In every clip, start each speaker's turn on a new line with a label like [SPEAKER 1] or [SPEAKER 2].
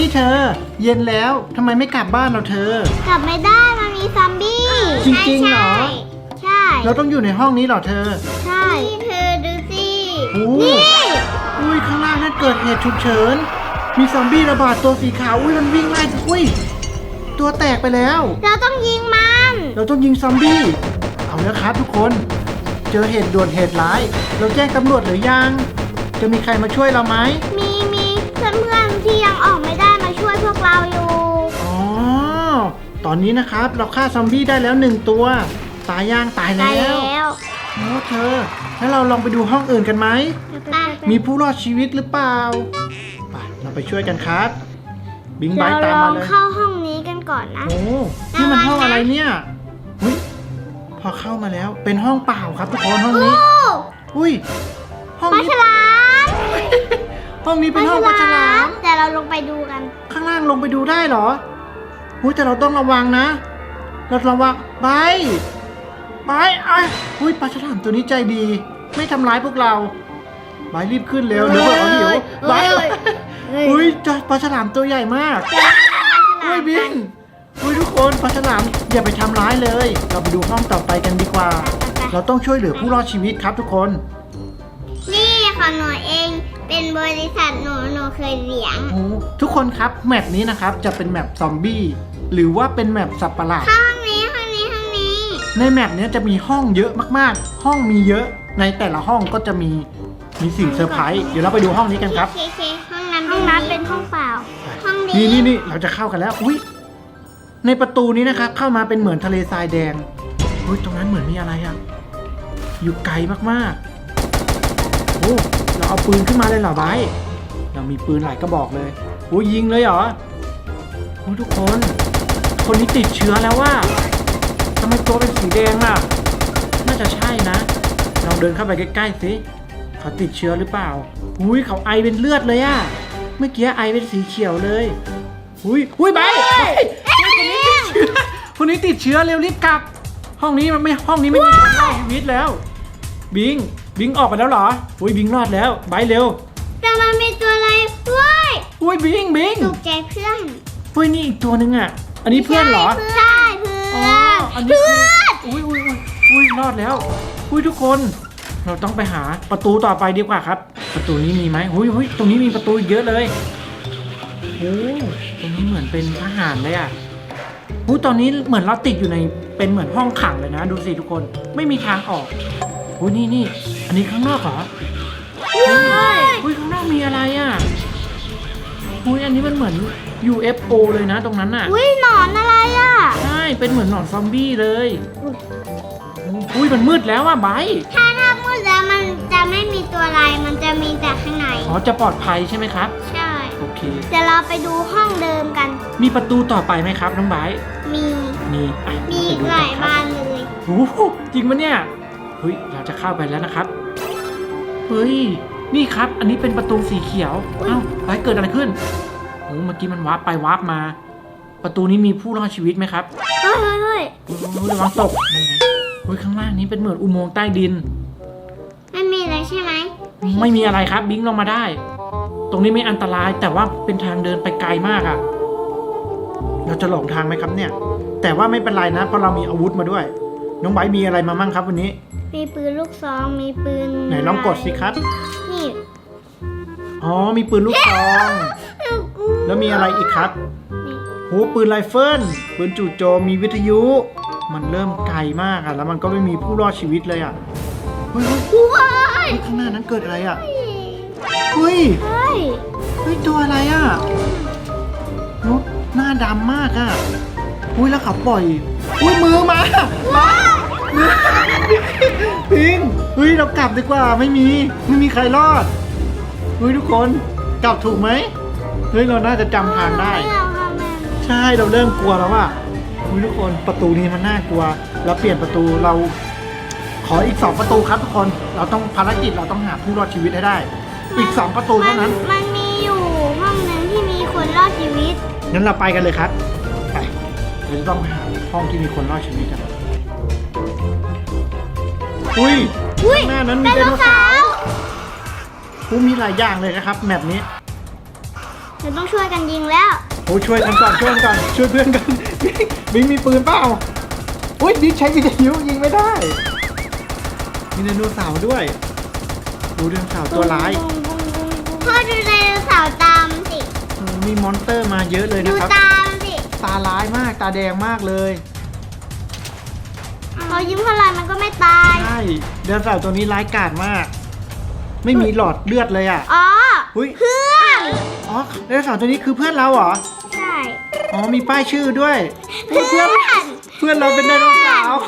[SPEAKER 1] นี่เธอ เย็นแล้วทำไมไม่กลับบ้านเราเธอ
[SPEAKER 2] กลับไม่ได้มันมีซอมบี้
[SPEAKER 1] จริงๆเหรอ
[SPEAKER 2] ใช่
[SPEAKER 1] เราต้องอยู่ในห้องนี้เหรอเธอ
[SPEAKER 2] ใช่นี่เธอดูสิ
[SPEAKER 1] โอ้
[SPEAKER 2] นี่
[SPEAKER 1] อุ้ยข้างล่างนั่นเกิดเหตุฉุกเฉิน มีซอมบี้ระบาดตัวสีขาวอุ้ยมันวิ่งไล่อุ้ยตัวแตกไปแล้ว
[SPEAKER 2] เราต้องยิงมัน
[SPEAKER 1] เราต้องยิงซอมบี้ เอาแล้วครับทุกคน เจอเหตุด่วนเหตุร้าย เราแจ้งตำรวจหรือยัง จะมีใครมาช่วยเราไหม
[SPEAKER 2] มีมีเพื่อนๆที่ยังออกไม่ได้
[SPEAKER 1] ตอนนี้นะครับ เราฆ่าซอมบี้ได้แล้วหนึ่งตัว ตายย่างตาย
[SPEAKER 2] ได้
[SPEAKER 1] แล้ว
[SPEAKER 2] แล้ว
[SPEAKER 1] โอ้เธอแล้วเราลองไปดูห้องอื่นกันไหม
[SPEAKER 2] อะ
[SPEAKER 1] มีผู้รอดชีวิตหรือเปล่าไปเราไปช่วยกันครับ บิงไบ
[SPEAKER 2] เรา
[SPEAKER 1] ค์ตาม
[SPEAKER 2] ลอ
[SPEAKER 1] มางเลย
[SPEAKER 2] เข้าห้องนี้กันก่อนนะ
[SPEAKER 1] โอ้นี่มันห้องอะไรเนี่ยอุ้ยพอเข้ามาแล้ว เป็นห้องเปล่าครับทุกคนห้อง
[SPEAKER 2] โอ้
[SPEAKER 1] นี้อุ้ย ห้อง
[SPEAKER 2] ปลา
[SPEAKER 1] นี้
[SPEAKER 2] ฉลาม
[SPEAKER 1] ห้องนี้เป็นห้องปลาฉลาม
[SPEAKER 2] แต่เราลงไปดูกัน
[SPEAKER 1] ข้างล่างลงไปดูได้เหรอ อุ้ยแต่เราต้องระวังนะ เราระวังไปไปไอ้ยอุ้ยปลาฉลามตัวนี้ใจดี ไม่ทำร้ายพวกเราไปรีบขึ้นเร็วเดี๋ยวเพื่อนเขาหิวไป
[SPEAKER 2] เฮ้ยเฮ้ย
[SPEAKER 1] อุ้ยเจอปลาฉลามตัวใหญ่มากอุ้ยบินอุ้ยทุกคนปลาฉลามอย่าไปทำร้ายเลย เราไปดูห้องต่อไปกันดีกว่า เราต้องช่วยเหลือผู้รอดชีวิตครับทุกคน
[SPEAKER 2] นี่ของหนูเองเป็นบริษัทหนูหนูเคยเลี้ยง
[SPEAKER 1] โอ้ทุกคนครับแมปนี้นะครับจะเป็นแมปซอมบี้ หรือว่าเป็นแมปสัตว์ประหลาด
[SPEAKER 2] เข้าห้องนี้ห้องนี้ห้องนี้
[SPEAKER 1] ในแมปเนี้ยจะมีห้องเยอะมากๆ ห้องมีเยอะ ในแต่ละห้องก็จะมีมีสิ่งเซอร์ไพรส์ เดี๋ยวเราไปดูห้องนี้กันครับ
[SPEAKER 2] เคเคห้องนั้นห้องนั้นเป็นห้องเปล่า ห้องนี้
[SPEAKER 1] นี่นี่นี่เราจะเข้ากันแล้ว อุ้ยในประตูนี้นะครับเข้ามาเป็นเหมือนทะเลทรายแดงอุ้ยตรงนั้นเหมือนมีอะไรอะอยู่ไกลมากๆ โอ้ เราเอาปืนขึ้นมาเลยเหรอไบร์ทเรามีปืนหลายกระบอกเลยโอ้ยยิงเลยเหรอโอ้ยทุกคน คนนี้ติดเชื้อแล้วว่าทำไมตัวเป็นสีแดงล่ะ น่าจะใช่นะ ลองเดินเข้าไปใกล้ๆสิเขาติดเชื้อหรือเปล่าอุ้ยเขาไอเป็นเลือดเลยอะเมื่อกี้ไอเป็นสีเขียวเลยอุ้ยอุ้ยไปคนนี้ติดเชื้อเร็วรีบกลับ ห้องนี้มันไม่ห้องนี้ไม่มีคนรอดชีวิตแล้ว บิงบิงออกไปแล้วเหรออุ้ยบิงรอดแล้วไปเร็ว
[SPEAKER 2] แต่มันมีตัวอะไรด้วย
[SPEAKER 1] อุ้ยบิงบิง
[SPEAKER 2] ตกใจเพื่อน
[SPEAKER 1] อุ้ยนี่อีกตัวหนึงอะ อันนี้เพื่อนเหรอ
[SPEAKER 2] ใช่เพื่
[SPEAKER 1] อ๋อ
[SPEAKER 2] อน
[SPEAKER 1] อันนี้คืออุ้ยอุ้ยอุ้ยอุ้ยรอดแล้ว อุ้ยทุกคน เราต้องไปหาประตูต่อไปดีกว่าครับ ประตูนี้มีไหมอุ้ยอุ้ยตรงนี้มีประตูอีกเยอะเลยโอ้ตรงนี้เหมือนเป็นทหารเลยอะอุ้ยตอนนี้เหมือนเราติดอยู่ในเป็นเหมือนห้องขังเลยนะ ดูสิทุกคน ไม่มีทางออกอุ้ยนี่นี่ อันนี้ข้างนอกเหรออุ้ยข้างนอกมีอะไรอะ อุ้ยอันนี้มันเหมือน UFO เลยนะตรงนั้นอะ
[SPEAKER 2] อุ้ยหนอนอะไรอะ
[SPEAKER 1] ใช่ เป็นเหมือนหนอนซอมบี้เลย อุ้ยมันมืดแล้วอะไบร์ท
[SPEAKER 2] ถ้าถ้ามืดแล้วมันจะไม่มีตัวอะไร มันจะมีแต่ข้างใน
[SPEAKER 1] อ๋อ จะปลอดภัยใช่ไหมครับ
[SPEAKER 2] ใช่
[SPEAKER 1] โอเค
[SPEAKER 2] เดี๋ยวเราไปดูห้องเดิมกัน
[SPEAKER 1] มีประตูต่อไปไหมครับน้องไบร์ท
[SPEAKER 2] มี
[SPEAKER 1] มีอะ
[SPEAKER 2] มี
[SPEAKER 1] ไปดู
[SPEAKER 2] ห
[SPEAKER 1] กั
[SPEAKER 2] ลาย
[SPEAKER 1] ครับ
[SPEAKER 2] บ้านเลย
[SPEAKER 1] โอ้โหจริงปะเนี่ย เฮ้ย เราจะเข้าไปแล้วนะครับ เฮ้ย นี่ครับ อันนี้เป็นประตูสีเขียว เอ้าไบร์ทเกิดอะไรขึ้นโอ้เมื่อกี้มันวาร์ปไปวาร์ปมา ประตูนี้มีผู้รอดชีวิตไหมครับ
[SPEAKER 2] เฮ้ยเฮ้ยเฮ้ย
[SPEAKER 1] โอ้โหระวังตกนั่นไงเฮ้ยข้างล่างนี้เป็นเหมือนอุโมงค์ใต้ดิน
[SPEAKER 2] ไม่มีอะไรใช่ไหม
[SPEAKER 1] ไม่มีอะไรครับบิงลงมาได้ ตรงนี้ไม่อันตรายแต่ว่าเป็นทางเดินไปไกลมากอะ่ะเราจะหลงทางไหมครับเนี่ย แต่ว่าไม่เป็นไรนะเพราะเรามีอาวุธมาด้วย น้องไบร์ทมีอะไรมามั่งครับวันนี้
[SPEAKER 2] มีปืนลูกซองมีปืน
[SPEAKER 1] ไหนลองกดสิครับ
[SPEAKER 2] นี่
[SPEAKER 1] อ๋อมีปืนลูกซอง แล้วมีอะไรอีกครับ
[SPEAKER 2] นี่
[SPEAKER 1] โหปืนไรเฟิลปืนจู่โจมมีวิทยุ มันเริ่มไกลมากอะ่ะแล้วมันก็ไม่มีผู้รอดชีวิตเลยอะ่ะเฮ้ยเฮ้ย
[SPEAKER 2] ว้าย
[SPEAKER 1] เฮ้ยข้างหน้านั้นเกิดอะไรอะ่ะเฮ้ย
[SPEAKER 2] เฮ้ย
[SPEAKER 1] เฮ้ยตัวอะไรอะโอ้หน้าดำมากอะอุ้ยแล้วเขาปล่อยอุ้ยมือมามามือพิงเฮ้ยเรากลับดีกว่าไม่มีไม่มีใครรอด เฮ้ยทุกคนกลับถูกไหมเฮ้ยเราน่าจะจำทางได้
[SPEAKER 2] ม่เอาค่ะแม่
[SPEAKER 1] ใช่เราเริ่มกลัวแล้วว่ะอุ้ยทุกคนประตูนี้มันน่ากลัวเราเปลี่ยนประตูเรา ขออีกสองประตูครับทุกคนเราต้องภารกิจเราต้องหาผู้รอดชีวิตให้ได้ อีกสองประตูเท่านั้น
[SPEAKER 2] มันมีอยู่ห้องหนึ่งที่มีคนรอดชีวิต
[SPEAKER 1] งั้นเราไปกันเลยครับไปเราจะต้องหาห้องที่มีคนรอดชีวิตกันอุ้ย
[SPEAKER 2] อุ้ย
[SPEAKER 1] ข้างหน้านั้นมี
[SPEAKER 2] ได
[SPEAKER 1] ได
[SPEAKER 2] โน
[SPEAKER 1] โน
[SPEAKER 2] เสา
[SPEAKER 1] เสาร์
[SPEAKER 2] ร์
[SPEAKER 1] อู้มีหลายอย่างเลยนะครับแมปนี้
[SPEAKER 2] เราต้องช่วยกันยิงแล้ว
[SPEAKER 1] โอ้ช่วยกันก่อนช่วยกันก่อนช่วยเพื่อนกันบิ๊กมีปืนเปล่าอุ้ยบิ๊กใช้วิทยุยิงไม่ได้ มีไดโนเสาร์ด้วย ดูไดโนเสาร์ตัวร้าย
[SPEAKER 2] พ่อดูไดโนเสาร์ตามสิ
[SPEAKER 1] โอ้มีมอนสเตอร์มาเยอะเลย
[SPEAKER 2] ดู
[SPEAKER 1] นะครับ
[SPEAKER 2] ตามสิ
[SPEAKER 1] ตาร้ายมากตาแดงมากเลย
[SPEAKER 2] เรายิ้มเท่าไหร่มันก็ไม่ตาย
[SPEAKER 1] ใช่ไดโนเสาร์ตัวนี้ร้ายกาจมาก ไม่มีหลอดเลือดเลยอะ
[SPEAKER 2] อ๋อ
[SPEAKER 1] อุ๊ย
[SPEAKER 2] เพื่อน
[SPEAKER 1] อ๋อไดโนเสาร์ตัวนี้คือเพื่อนเราเหรอ
[SPEAKER 2] ใช่
[SPEAKER 1] อ๋อ มีป้ายชื่อด้วย
[SPEAKER 2] เพื่อน
[SPEAKER 1] เพื่อนเราเป็นไดโนเสาร์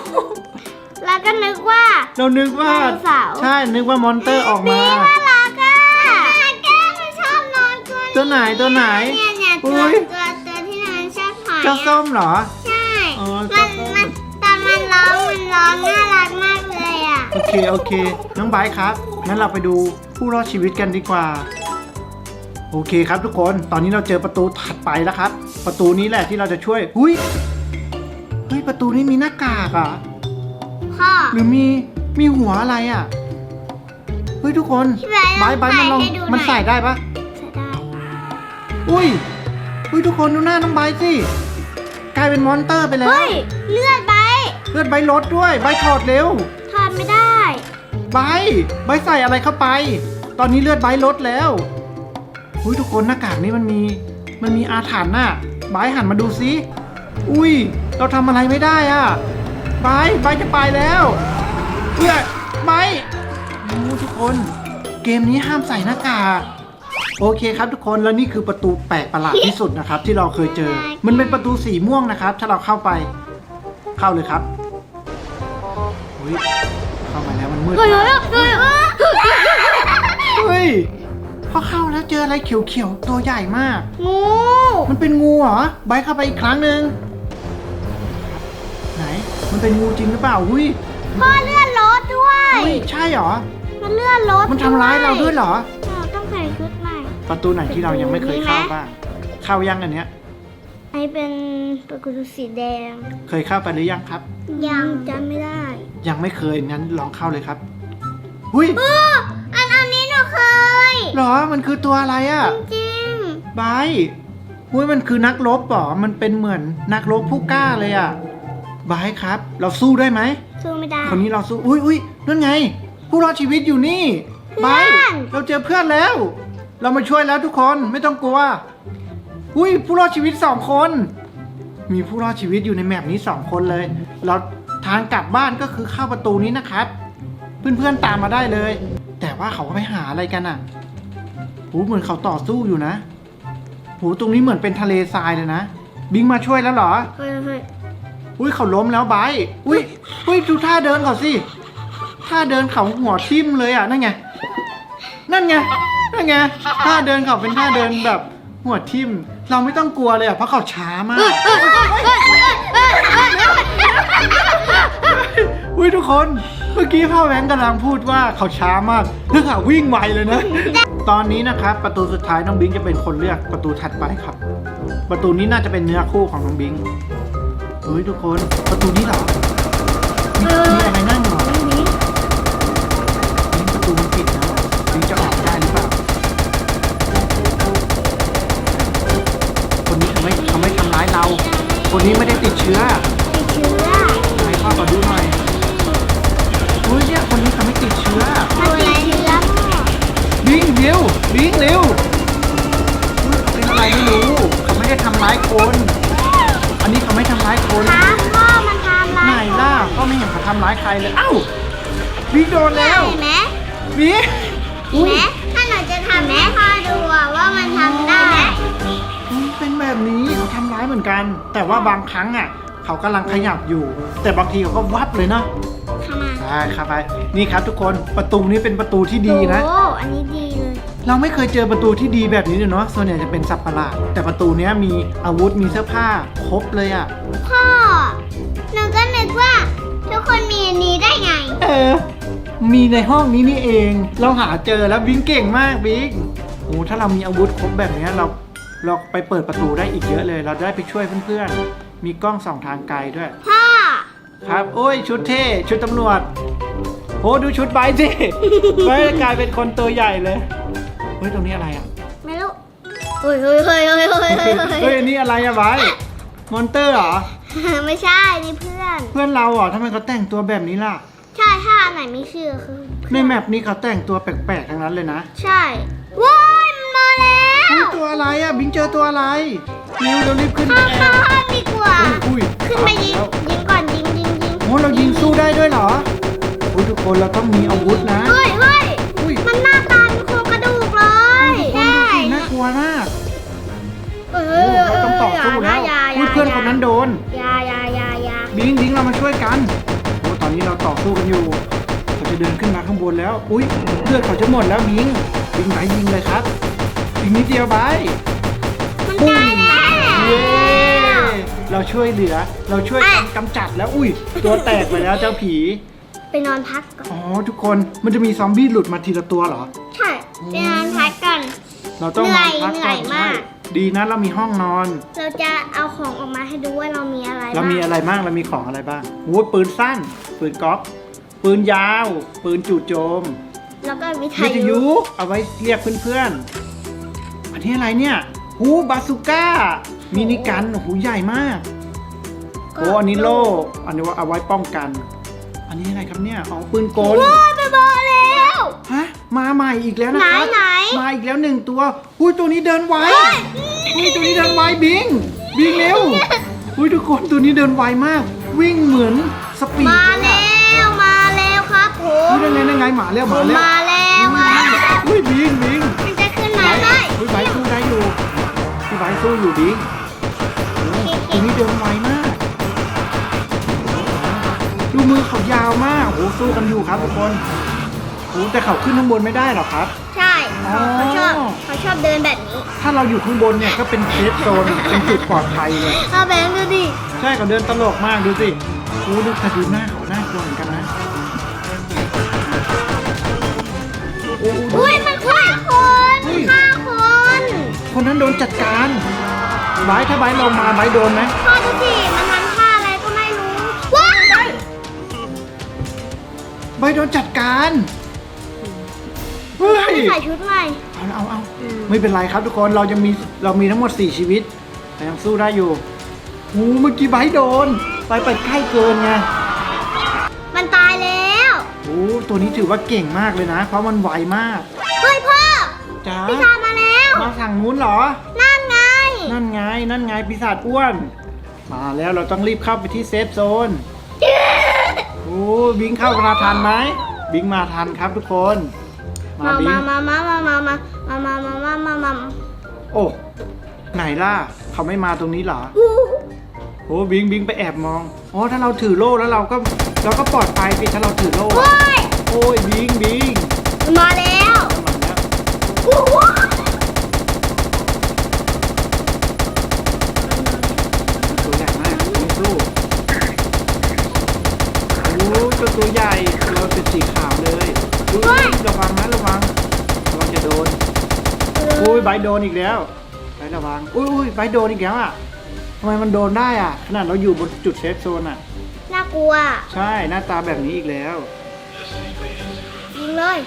[SPEAKER 2] แล้วก็นึกว่า
[SPEAKER 1] เรานึกว่า
[SPEAKER 2] ไดโนเสาร์
[SPEAKER 1] ใช่ นึกว่ามอนเตอร์ออกมา
[SPEAKER 2] น่ารักอะแก้มชอบนอนตัว
[SPEAKER 1] ตัวไหนตัวไหน
[SPEAKER 2] เนี่ยเนี่ยตัว
[SPEAKER 1] อุ๊ย
[SPEAKER 2] ตัวตัวที่นอนชอบหอย
[SPEAKER 1] เจ้าส้มเหรอ
[SPEAKER 2] ใช่
[SPEAKER 1] อ๋อ
[SPEAKER 2] มั
[SPEAKER 1] เจ้านส้ม
[SPEAKER 2] มันตอนมันร้องมันร้องน่ารักมากเลยอะ
[SPEAKER 1] โอเคโอเค น้องไบร์ทครับ งั้นเราไปดูผู้รอดชีวิตกันดีกว่า โอเคครับทุกคนตอนนี้เราเจอประตูถัดไปแล้วครับ ประตูนี้แหละที่เราจะช่วยหุยเฮ้ยประตูนี้มีหน้ากากอะ
[SPEAKER 2] พ่อ
[SPEAKER 1] หรือมีมีหัวอะไรอะเฮ้ยทุกคน
[SPEAKER 2] พี่ไบร์ท
[SPEAKER 1] ไบร์ทไบร์ทมันลอง
[SPEAKER 2] ใส่ให้ดูหน่อย
[SPEAKER 1] มันใส่ได้ปะ
[SPEAKER 2] จะได้
[SPEAKER 1] อุ้ยอุ้ยทุกคนดูหน้าน้องไบร์ทสิกลายเป็นมอนเตอร์ไปแล้ว
[SPEAKER 2] เฮ้ย เลือดใบ
[SPEAKER 1] เลือดไบร์ทลดด้วยไบร์ทถอดเร็ว
[SPEAKER 2] ทอดไม่ได้
[SPEAKER 1] ไบร์ทไบร์ทใส่อะไรเข้าไป ตอนนี้เลือดไบร์ทลดแล้วอุ้ยทุกคนหน้ากากนี้มันมีมันมีอาถรรพ์น่ะไบร์ทหันมาดูซิอุ้ย เราทำอะไรไม่ได้อะไบร์ทไบร์ทจะไปแล้วเพื่อไบร์ททุกคน เกมนี้ห้ามใส่หน้ากากโอเคครับทุกคนแล้วนี่คือประตูแปลกประหลาดที่สุดนะครับ ที่เราเคยเจอ มันเป็นประตูสีม่วงนะครับ ถ้าเราเข้าไป เข้าเลยครับอุ้ย เข้ามาแล้วมันมืด
[SPEAKER 2] เฮ้ย
[SPEAKER 1] มาก
[SPEAKER 2] เฮ้ยเฮ้ย
[SPEAKER 1] เฮ้ยพอเข้าแล้วเจออะไรเขียวๆตัวใหญ่มาก
[SPEAKER 2] งู
[SPEAKER 1] มันเป็นงูเหรอใบเข้าไปอีกครั้งหนึ่งไหน มันเป็นงูจริงหรือเปล่าอุ้ย
[SPEAKER 2] พ่อเลือดรถด้วย
[SPEAKER 1] อุ้ยใช่เหรอ
[SPEAKER 2] มันเลือดรถ
[SPEAKER 1] มันทำร้ายเราด้วยเหรอ
[SPEAKER 2] เราต้องใส่ชุดใหม่
[SPEAKER 1] ประตูไหนที่เรายังไม่เคยเข้า
[SPEAKER 2] มีไหม
[SPEAKER 1] บ้างเข้ายังอันเนี้ย
[SPEAKER 2] อันนี้เป็นประตูสีแดง
[SPEAKER 1] เคยเข้าไปหรือยังครับ
[SPEAKER 2] ยังจำไม่ได้
[SPEAKER 1] ยังไม่เคยงั้นลองเข้าเลยครับอุ้ย
[SPEAKER 2] เอออันอันนี้หนูเคย
[SPEAKER 1] เหรอมันคือตัวอะไรอะ
[SPEAKER 2] จริง
[SPEAKER 1] ไบร์ทอุ้ยมันคือนักรบเหรอมันเป็นเหมือนนักรบผู้กล้าเลยอะไบร์ทครับ เราสู้ได้ไหม
[SPEAKER 2] สู้ไม่ได้
[SPEAKER 1] คนนี้เราสู้อุ้ยอุ้ยนั่นไง ผู้รอดชีวิตอยู่นี่
[SPEAKER 2] เพื่
[SPEAKER 1] ไบ
[SPEAKER 2] อน
[SPEAKER 1] ร์ทเราเจอเพื่อนแล้ว เรามาช่วยแล้วทุกคนไม่ต้องกลัว อุ้ยผู้รอดชีวิตสองคน มีผู้รอดชีวิตอยู่ในแมปนี้สองคนเลยเราทางกลับบ้านก็คือเข้าประตูนี้นะครับ เพื่อนๆตามมาได้เลย แต่ว่าเขาไปหาอะไรกันอะหูเหมือนเขาต่อสู้อยู่นะหูตรงนี้เหมือนเป็นทะเลทรายเลยนะ บิงมาช่วยแล้วเหรอ
[SPEAKER 2] เฮ้ยเฮ้ย
[SPEAKER 1] อุ้ยเขาล้มแล้วไบร์ทอุ้ยอุ้ยดูท่าเดินเขาสิ ท่าเดินเขาหัวทิ่มเลยอะนั่นไง นั่นไง นั่นไง ท่าเดินเขาเป็นท่าเดินแบบหัวทิ่ม เราไม่ต้องกลัวเลยอะเพราะเขาช้ามากอุ้ยทุกคนเมื่อกี้พ่อแบงกำลังพูดว่าเขาช้ามากเรื่องวิ่งไวเลยนะ ตอนนี้นะครับ ประตูสุดท้ายน้องบิงจะเป็นคนเลือกประตูถัดไปครับ ประตูนี้น่าจะเป็นเนื้อคู่ของน้องบิงเฮ้ยทุกคนประตูนี้เหรอมีมีอะไรนั่งหรอบิงประตูมันปิดนะบิงจะออกได้หรือเปล่า คนนี้เขาไม่เขาไม่ทำร้ายเรา คนนี้ไม่ได้ติดเชื้อ
[SPEAKER 2] ไอเชื้อ
[SPEAKER 1] ให้พ่อขอดูหน่อยอุ้ยเนี่ยคนนี้เขาไม่ติดเชื้อ
[SPEAKER 2] มันติดเชื้อ
[SPEAKER 1] บิงเร็วบิงเร็วอุ๊ยเขาเป็นอะไรไม่รู้เขาไม่ได้ทำร้ายคน อันนี้เขาไม่ทำร้ายคน
[SPEAKER 2] ถามพ่อมันทำอะไร
[SPEAKER 1] ไหนล่ะก็ไม่เห็นเขาทำร้ายใครเลยเอ้าบิงโดนแล้ว
[SPEAKER 2] เห็นไหม
[SPEAKER 1] บิง
[SPEAKER 2] เห็นไหมถ้าหนูจะทำให้พ่อดูอะว่ามันทำได้
[SPEAKER 1] อุ๊ยเป็นแบบนี้เขาทำร้ายเหมือนกัน แต่ว่าบางครั้งอะเขากำลังขยับอยู่ แต่บางทีเขาก็วับเลยเนาะ
[SPEAKER 2] เข้ามา
[SPEAKER 1] ใช่ครับไปนี่ครับทุกคนประตูนี้เป็นประตูที่ดีนะ
[SPEAKER 2] โอ้อันนี้ดีเลย
[SPEAKER 1] เราไม่เคยเจอประตูที่ดีแบบนี้เลยเนาะส่วนใหญ่จะเป็นสัตว์ประหลาด แต่ประตูเนี้ยมีอาวุธมีเสื้อผ้าครบเลยอะ่ะ
[SPEAKER 2] พ่อ หนูก็นึกว่า ทุกคนมีอันนี้ได้ไง
[SPEAKER 1] เออ มีในห้องนี้นี่เอง เราหาเจอแล้วบิ๊กเก่งมากบิ๊กโอ้ถ้าเรามีอาวุธครบแบบเนี้ยเรา เราไปเปิดประตูได้อีกเยอะเลย เราได้ไปช่วยเพื่อนๆ มีกล้องส่องทางไกลด้วย
[SPEAKER 2] พ่อ
[SPEAKER 1] ครับโอ้ยชุดเท่ ชุดตำรวจโอ้ดูชุดไบร์ทสิ ไบร์ทกลายเป็นคนตัวใหญ่เลยเฮ้ยตรงนี้อะไรอะ
[SPEAKER 2] ไม่รู้เฮ้ยเฮ้ยเฮ้ยเฮ้ยเฮ้ยเฮ้ย
[SPEAKER 1] เฮ้ยอันนี้อะไรอะไว้มอนเตอร์เหรอ
[SPEAKER 2] ไม่ใช่นี่เพื่อน
[SPEAKER 1] เพื่อนเราเหรอทำไมเขาแต่งตัวแบบนี้ล่ะ
[SPEAKER 2] ใช่ถ้าอันไหนไม่ชื่อคือ
[SPEAKER 1] ในแมปนี้เขาแต่งตัวแปลกๆทั้งนั้นเลยนะ
[SPEAKER 2] ใช่ว้ายมันมา แล้
[SPEAKER 1] อุ้ยวตัวอะไรอะบิงเจอตัวอะไรนิวเรารีบขึ้นไป
[SPEAKER 2] ข้าม
[SPEAKER 1] แอบ
[SPEAKER 2] ข้ามดีกว่า
[SPEAKER 1] อุ้ย
[SPEAKER 2] ขึ้นไปยิง
[SPEAKER 1] แล้ว
[SPEAKER 2] ยิงก่อนยิงยิงยิง
[SPEAKER 1] โอ้เรายิงสู้ได้ด้วยเหรออุ้ยทุกคนเราต้องมีอาวุธนะ
[SPEAKER 2] เฮ้ยเฮ้ย
[SPEAKER 1] อุ้ย
[SPEAKER 2] มันหน้าตาเป็นโครงกระดูกเลย
[SPEAKER 1] ทุกคน
[SPEAKER 2] ใช่
[SPEAKER 1] ดูสิน่ากลัวมาก
[SPEAKER 2] เอ
[SPEAKER 1] โอ้
[SPEAKER 2] อ
[SPEAKER 1] เราต้องต่อสู้แล้ว
[SPEAKER 2] อย่า
[SPEAKER 1] อุ้ยเพื่อนคนนั้นโดน
[SPEAKER 2] อย่าอย่าอย่าอย่า
[SPEAKER 1] บิงบิงเรามาช่วยกันโอ้ตอนนี้เราต่อสู้กันอยู่เขาจะเดินขึ้นมาข้างบนแล้ว อุ้ยเลือดเขาจะหมดแล้วบิงบิงไหนยิงเลยครับ อีกนิดเดียวไป
[SPEAKER 2] มันตายแล้ว
[SPEAKER 1] เย้เราช่วยเหลือ เราช่วยกันกำจัดแล้วอุ้ย ตัวแตกไปแล้วเจ้าผี
[SPEAKER 2] ไปนอนพักก่อน
[SPEAKER 1] อ๋อทุกคนมันจะมีซอมบี้หลุดมาทีละตัวเหรอ
[SPEAKER 2] ใช่ไปนอนพักก่อน
[SPEAKER 1] เราต้องนอนพัก
[SPEAKER 2] เหนื่
[SPEAKER 1] ก่
[SPEAKER 2] อ
[SPEAKER 1] อยน
[SPEAKER 2] มาก
[SPEAKER 1] ใช่ดีนะเรามีห้องนอน
[SPEAKER 2] เราจะเอาของออกมาให้ดูว่าเรามีอะไร
[SPEAKER 1] เรามี
[SPEAKER 2] บ้าง
[SPEAKER 1] อะไรบ้างเรามีของอะไรบ้างโอ้ยปืนสั้น ปืนก๊อฟปืนยาว ปืนจู่โจม
[SPEAKER 2] แล้วก็วิท
[SPEAKER 1] วิท
[SPEAKER 2] ยุ
[SPEAKER 1] ยุ เอาไว้เรียกเพื่อนๆ อันนี้อะไรเนี่ยหูบาซูก้า มินิกันโอ้โหใหญ่มากโอ้อันนี้โล่อันนี้ว่าเอาไว้ป้องกัน อันนี้อะไรครับเนี่ยอ๋อปืนกล
[SPEAKER 2] ว้าวไปบอกแล้ว
[SPEAKER 1] ฮะมาใหม่อีกแล้วนะครับ
[SPEAKER 2] ไหนไหน
[SPEAKER 1] มาอีกแล้วหนึ่งตัวหุ้ยตัวนี้เดินไว
[SPEAKER 2] เฮ้ย
[SPEAKER 1] หุ้ยตัวนี้เดินไวบิงบิงเร็วหุ้ยทุกคนตัวนี้เดินไวมาก วิ่งเหมือนสปีด
[SPEAKER 2] มา
[SPEAKER 1] เลย
[SPEAKER 2] แล้
[SPEAKER 1] อะ
[SPEAKER 2] วมาแล้วครับผม
[SPEAKER 1] หุ้ยนั่นไงนั่นไงหมาแล้วหมาแล้ว
[SPEAKER 2] มาแล้วมาแล้ว
[SPEAKER 1] หุ้ยบิงบิง
[SPEAKER 2] มันจะขึ้นมา
[SPEAKER 1] ไบ
[SPEAKER 2] ได้
[SPEAKER 1] หุ้ยไบสู้ได้อยู่พี่ไบสู้อยู่บิงโอ้ตัวนี้เดินไวมาก ดูมือเขายาวมากโอ้โหสู้กันอยู่ครับทุกคนโอ้แต่เขาขึ้นข้างบนไม่ได้หรอครับ
[SPEAKER 2] ใช่เขาเขาชอบเขาชอบเดินแบบนี้
[SPEAKER 1] ถ้าเราอยู่ข้างบนเนี่ยก็เป็นเซฟโซนเป็นจุดปลอดภัยเลย
[SPEAKER 2] เอาแบงค์ดูดิ
[SPEAKER 1] ใช่เขาเดินตลกมากดูสิโอ้ดูแต่ดูหน้าเขาน่ากลัวเหมือนกันนะ โอ้โหดู คนนั้นโดนจัดการไบร์ทถ้าไบร์ทลงมาไบร์ทโดนไหม
[SPEAKER 2] พ่อดูสิมันทำท่าอะไรก็ไม่รู้ว้าย
[SPEAKER 1] ไบร์ทโดนจัดการเฮ้ย
[SPEAKER 2] ใส่ชุดใหม่
[SPEAKER 1] เอาเอาเอาไม่เป็นไรครับทุกคนเรายังมีเรามีทั้งหมด 4 ชีวิตแต่ยังสู้ได้อยู่โอ้เมื่อกี้ไบร์ทโดน ไปไปใกล้เกินไง
[SPEAKER 2] มันตายแล้ว
[SPEAKER 1] โอ้ตัวนี้ถือว่าเก่งมากเลยนะ เพราะมันไวมาก
[SPEAKER 2] เฮ้ยพ่อ
[SPEAKER 1] จ้า
[SPEAKER 2] พี่ชายมาแล้ว
[SPEAKER 1] มาทางนู้นเหรอ
[SPEAKER 2] นั่นไง
[SPEAKER 1] นั่นไง นั่นไงปีศาจอ้วน มาแล้วเราต้องรีบเข้าไปที่เซฟโซน โอ้บิงเข้ามาทันไหม บิงมาทันครับทุกคน มา
[SPEAKER 2] มา
[SPEAKER 1] บิ
[SPEAKER 2] มางมา มา มา มา มา มา มา มา มา มา มา
[SPEAKER 1] โอ้ ไหนล่ะ เขาไม่มาตรงนี้เหรอ
[SPEAKER 2] อู้
[SPEAKER 1] โอ้บิงบิงไปแอบมอง อ๋อ ถ้าเราถือโล่แล้วเราก็เราก็ปลอดภัยสิถ้าเราถือโล่
[SPEAKER 2] เฮ้ย
[SPEAKER 1] โอ้ยบิงบิง
[SPEAKER 2] มาแล้ว
[SPEAKER 1] มาแล้ว
[SPEAKER 2] อู้หู
[SPEAKER 1] ตัวใหญ่มากบิงสู้ โอ้เจ้าตัวใหญ่เราเป็นสีขาวเลยดูระวังนะระวังระวังจะโดนอุ้ยไบร์ทโดนอีกแล้วไบร์ทระวังอุ้ยอุ้ยไบร์ทโดนอีกแล้วอะทำไมมันโดนได้อะ ขนาดเราอยู่บนจุดเซฟโซนอะ
[SPEAKER 2] น่ากลัว
[SPEAKER 1] ใช่หน้าตาแบบนี้อีกแล้ว
[SPEAKER 2] ยิงเลย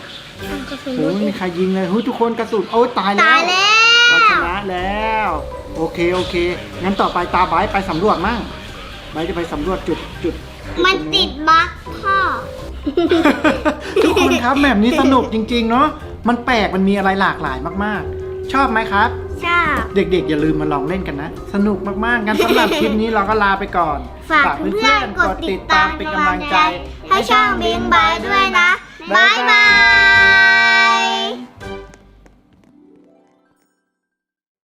[SPEAKER 2] อะกระสุน
[SPEAKER 1] โอ้ยไม่มีใครยิงเลยเฮ้ยทุกคนกระสุนโอ้ยตายแล้
[SPEAKER 2] ตายวแล้ว
[SPEAKER 1] เราชนะแล้ว โอเคโอเคงั้นต่อไปตาไบร์ทไปสำรวจมั่งไบร์ทจะไปสำรวจจุดจุดจุ
[SPEAKER 2] มัน
[SPEAKER 1] ตรง
[SPEAKER 2] ติดบั๊กพ่อ
[SPEAKER 1] ทุกคนครับแบบนี้สนุกจริง ๆ เนาะมันแปลกมันมีอะไรหลากหลายมากๆ ชอบไหมครับ
[SPEAKER 2] ชอบ
[SPEAKER 1] เด็กๆ อย่าลืมมาลองเล่นกันนะ สนุกมากๆ งั้นสำหรับคลิปนี้เราก็ลาไปก่อน
[SPEAKER 2] ฝากเพื่อนๆกดติดตามเป็นกำลังใจ ให้ช่องบิงบายด้วยนะบ๊ายบาย